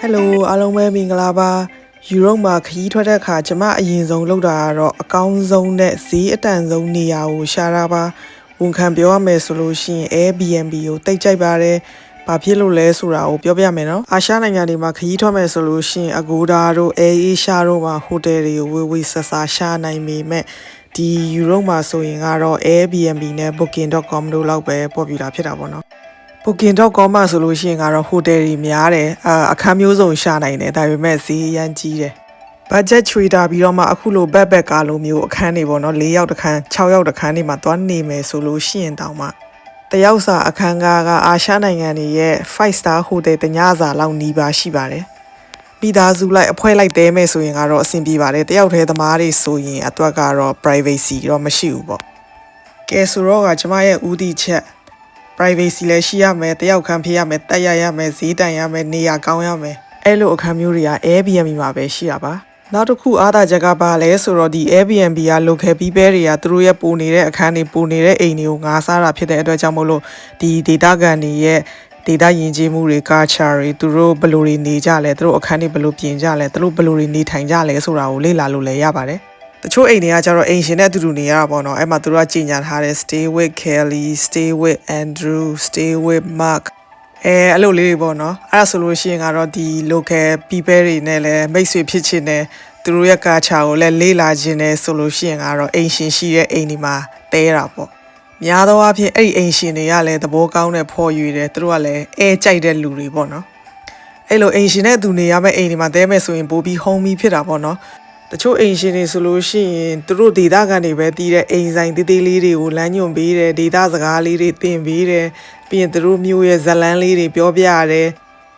ဟယ်လိုအားလုံးပဲမင်္ဂလာပါယူရိုမှာခရီးထွက်တဲ့အခါကျမအရင်ဆုံးလုပ်တာကတော့အကောင်းဆုံးနဲ့ဈေးအတန်ဆုံးနေရာကိုရှာတာပါဝန်ခံပြောရမယ်ဆိုလို့ရှိရင် Airbnb ကိုတိတ်ကြိုက်ပါတယ်ဘာဖြစ်လို့လဲဆိုတာကိုပြောပြမယ်နော်အာရှနိုင်ငံတွေမှာခရီးထွက်မယ်ဆိုလို့ရှိရင် Agoda တို့ AirAsia တို့မှာဟိုတယ်တွေကိုဝေဝေဆဆာရှာနိုင်ပေမဲ့ဒီယူရိုမှာဆိုရင်ကတော့ Airbnb နဲ့ booking.com တို့လောက်ပဲ popular ဖြစ်တာပေါ့နော် booking.com မှာဆိုလို့ရှိရင်ကတော့ဟိုတယ်တွေများတယ်အာအခန်းမျိုးစုံရှာနိုင်တယ်ဒါပေမဲ့ဈေးအရန်ကြီးတယ် budget trader ပြီးတော့မှအခုလို backpack ကားလိုမျိုးအခန်းတွေပေါ့နော်၄ယောက်တစ်ခန်း6ယောက်တစ်ခန်းတွေမှာသွားနေမယ်ဆိုလို့ရှိရင်တောင်မှတယောက်စာအခန်းကားကအာရှနိုင်ငံတွေရဲ့5 star hotel တညစာလောက်နီးပါရှိပါတယ်မိသားစုလိုက်အဖွဲလိုက်တဲမယ်ဆိုရင်ကတော့အဆင်ပြေပါတယ်တယောက်တည်းသမားတွေဆိုရင်အတွက်ကတော့ privacy တော့မရှိဘူးပေါ့ကဲဆိုတော့ကကျမရဲ့ဦးတည်ချက် privacy လည်းရှိရမယ်တယောက်ခန်းဖြစ်ရမယ်တက်ရရမယ်ဈေးတန်ရမယ်နေရာကောင်းရမယ်အဲ့လိုအခန်းမျိုးတွေက Airbnb မှာပဲရှိရပါနောက်တစ်ခုအားသာချက်ကပါလဲဆိုတော့ဒီ Airbnb က local people တွေကသူတို့ရဲ့ပိုနေတဲ့အခန်းတွေပိုနေတဲ့အိမ်တွေကိုငားစားတာဖြစ်တဲ့အတွက်ကြောင့်မို့လို့ဒီ data ကန်တွေရဲ့ဒေတာယဉ်ကျေးမှုတွေ culture တွေသူတို့ဘယ်လိုတွေနေကြလဲသူတို့အခန်းတွေဘယ်လိုပြင်ကြလဲသူတို့ဘယ်လိုတွေနေထိုင်ကြလဲဆိုတာကိုလေ့လာလို့လည်းရပါတယ် တချို့အိမ်တွေကကျတော့အိမ်ရှင်နဲ့အတူတူနေရတာပေါ့နော်အဲ့မှာသူတို့ကကြီးညာထားတဲ့ stay with Kelly stay with Andrew stay with Mark အဲအဲ့လိုလေးတွေပေါ့နော်အဲ့ဒါဆိုလို့ရှိရင်ကတော့ဒီ local people တွေနဲ့လည်းမိတ်ဆွေဖြစ်ချင်တယ်သူတို့ရဲ့ culture ကိုလည်းလေ့လာခြင်းနဲ့ဆိုလို့ရှိရင်ကတော့အိမ်ရှင်ရှိတဲ့အိမ်ဒီမှာတဲတာပေါ့များသောအားဖြင့်အဲ့ဒီအိမ်ရှင်တွေကလည်းသဘောကောင်းတဲ့ဖော်ရွေတယ်သူတို့ကလည်းအဲကြိုက်တဲ့လူတွေပေါ့နော်အဲ့လိုအိမ်ရှင်နဲ့သူနေရမယ့်အိမ်ဒီမှာတဲမယ်ဆိုရင်ပိုပြီး home ဖြစ်တာပေါ့နော် တချို့အိမ်ရှင်တွေဆိုလို့ရှိရင်သူတို့ဒေတာကန်တွေပဲတီးတဲ့အိမ်ဆိုင်တေးသေးလေးတွေကိုလမ်းညွှန်ပေးတယ်ဒေတာစကားလေးတွေသင်ပေးတယ်ပြီးရင်သူတို့မျိုးရဲ့ဇတ်လန်းလေးတွေပြောပြရတယ်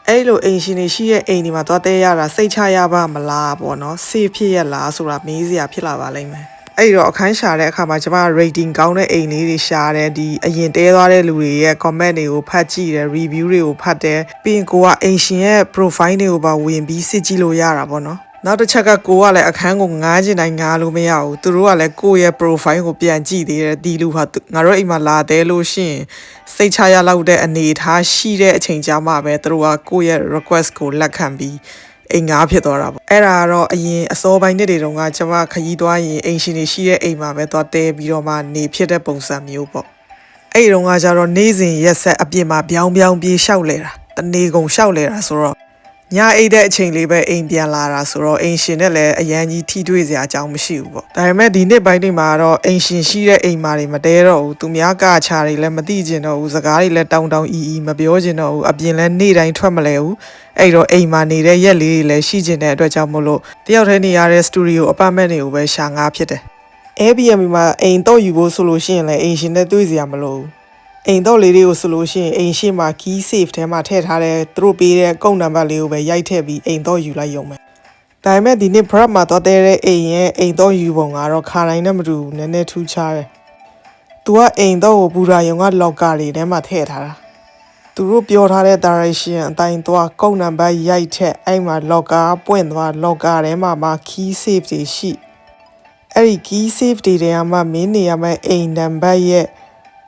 အဲ့လိုအိမ်ရှင်တွေရှိတဲ့အိမ်ဒီမှာသွားတဲရတာစိတ်ချရပါမလားပေါ့နော် safe ဖြစ်ရလားဆိုတာမေးစရာဖြစ်လာပါလိမ့်မယ်အဲ့တော့အခန်းရှာတဲ့အခါမှာကျွန်မ rating ကောင်းတဲ့အိမ်လေးတွေရှာတယ်ဒီအရင်တဲသွားတဲ့လူတွေရဲ့ comment တွေကိုဖတ်ကြည့်တယ် review တွေကိုဖတ်တယ်ပြီးရင်ကိုကအိမ်ရှင်ရဲ့ profile တွေကိုပါဝင်ပြီးစစ်ကြည့်လို့ရတာပေါ့နော် နောက်တစ်ချက်ကကိုကလည်းအခန်းကိုငားချင်တိုင်းငားလို့မရဘူးသူတို့ကလည်းကိုယ့်ရဲ့ profile ကိုပြန်ကြည့်သေးတယ်ဒီလူဟာသူငါတို့အိမ်မှာလာသေးလို့ရှိရင်စိတ်ချရလောက်တဲ့အနေအထားရှိတဲ့အချိန်ကြာမှပဲသူတို့ကကိုယ့်ရဲ့ request ကိုလက်ခံပြီးအိမ်ငါးဖြစ်သွားတာပေါ့အဲ့ဒါကတော့အရင်အစောပိုင်းနှစ်တွေတုန်းကကျွန်မခရီးသွားရင်အိမ်ရှင်တွေရှိတဲ့အိမ်မှာပဲသွားတဲပြီးတော့မှနေဖြစ်တဲ့ပုံစံမျိုးပေါ့အဲ့ဒီတုန်းကကျတော့နေ့စဉ်ရက်ဆက်အပြင်မှာပြောင်းပြောင်းပြေးလျှောက်လဲတာတနေကုန်လျှောက်လဲတာဆိုတော့ ညအိတ်တဲ့အချိန်လေးပဲအိမ်ပြန်လာတာဆိုတော့အိမ်ရှင်နဲ့လည်းအရန်ကြီးထိတွေ့စရာအကြောင်းမရှိဘူးပေါ့ဒါပေမဲ့ဒီနှစ်ပိုင်းတွေမှာတော့အိမ်ရှင်ရှိတဲ့အိမ်မာတွေမတဲတော့ဘူးသူများကချာတွေလည်းမသိကျင်တော့ဘူးစကားတွေလည်းတောင်းတောင်းအီအီမပြောကျင်တော့ဘူးအပြင်လည်းနေ့တိုင်းထွက်မလဲဘူးအဲ့တော့အိမ်မာနေတဲ့ရက်လေးတွေလည်းရှိကျင်တဲ့အတွက်ကြောင့်မို့လို့တယောက်တည်းနေရတဲ့စတူဒီယိုအပတ်မဲ့တွေကိုပဲရှာငားဖြစ်တယ် Airbnb မှာအိမ်တော့ယူဖို့ဆိုလို့ရှိရင်လည်းအိမ်ရှင်နဲ့တွေ့စရာမလိုဘူး အိမ်တော့လေးတွေကိုဆိုလို့ရှိရင်အိမ်ရှိမှာ key safe ထဲမှာထည့်ထားတဲ့သူတို့ပေးတဲ့ကုန်းနံပါတ်လေးကိုပဲရိုက်ထည့်ပြီးအိမ်တော့ယူလိုက်ရုံပဲဒါပေမဲ့ဒီနေ့ prep မှာတော့တဲ့အိမ်ရဲ့အိမ်တော့ယူပုံကတော့ခါတိုင်းနဲ့မတူဘူးနည်းနည်းထူးခြားတယ်။ तू ကအိမ်တော့ကိုပူရာယုံက locker တွေထဲမှာထည့်ထားတာ။သူတို့ပြောထားတဲ့ direction အတိုင်းသွားကုန်းနံပါတ်ရိုက်ထည့်အဲ့မှာ locker ပွင့်သွား locker ထဲမှာမှ key safe တွေရှိအဲ့ဒီ key safe တွေထဲမှာမင်းနေရမယ့်အိမ်နံပါတ်ရဲ့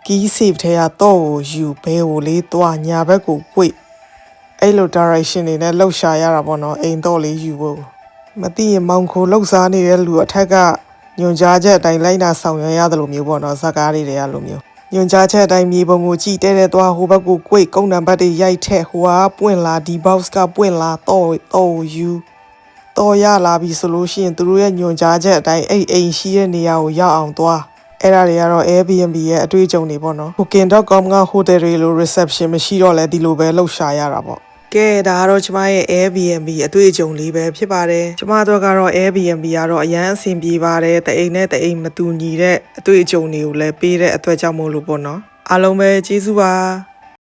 key safe ထဲကတော့ကိုယူဘဲကိုလေးသွားညာဘက်ကို꿰အဲ့လို direction တွေနဲ့လှုပ်ရှားရတာပေါ့နော်အိမ်တော့လေးယူဖို့မသိရင်မောင်ခိုလှုပ်ရှားနေတဲ့လူအထက်ကညွန်ကြားချက်အတိုင်းလိုက်နာဆောင်ရွက်ရတယ်လို့မျိုးပေါ့နော်ဇက်ကားတွေတွေကလိုမျိုးညွန်ကြားချက်အတိုင်းမြေပုံကိုကြည့်တဲတဲသွားဟိုဘက်ကို꿰ကုန်းနံပါတ်တွေရိုက်ထက်ဟိုကပွင့်လာဒီ box ကပွင့်လာတော့တော့ယူတော့ရလာပြီဆိုလို့ရှိရင်သူတို့ရဲ့ညွန်ကြားချက်အတိုင်းအဲ့အိမ်ရှိတဲ့နေရာကိုရောက်အောင်သွား အဲ့ဒါတွေကတော့ Airbnb ရဲ့အတွေ့အကြုံတွေပေါ့နော် Booking.com က hotel တွေလို reception မရှိတော့လဲဒီလိုပဲလှုပ်ရှားရတာပေါ့ကဲဒါကတော့ကျမရဲ့ Airbnb အတွေ့အကြုံလေးပဲဖြစ်ပါတယ်ကျမတို့ကတော့ Airbnb ကတော့အရန်အဆင်ပြေပါတယ်တအိမ်နဲ့တအိမ်မတူညီတဲ့အတွေ့အကြုံတွေကိုလည်းပေးတဲ့အတွက်ကြောင့်မို့လို့ပေါ့နော်အားလုံးပဲကျေးဇူးပါ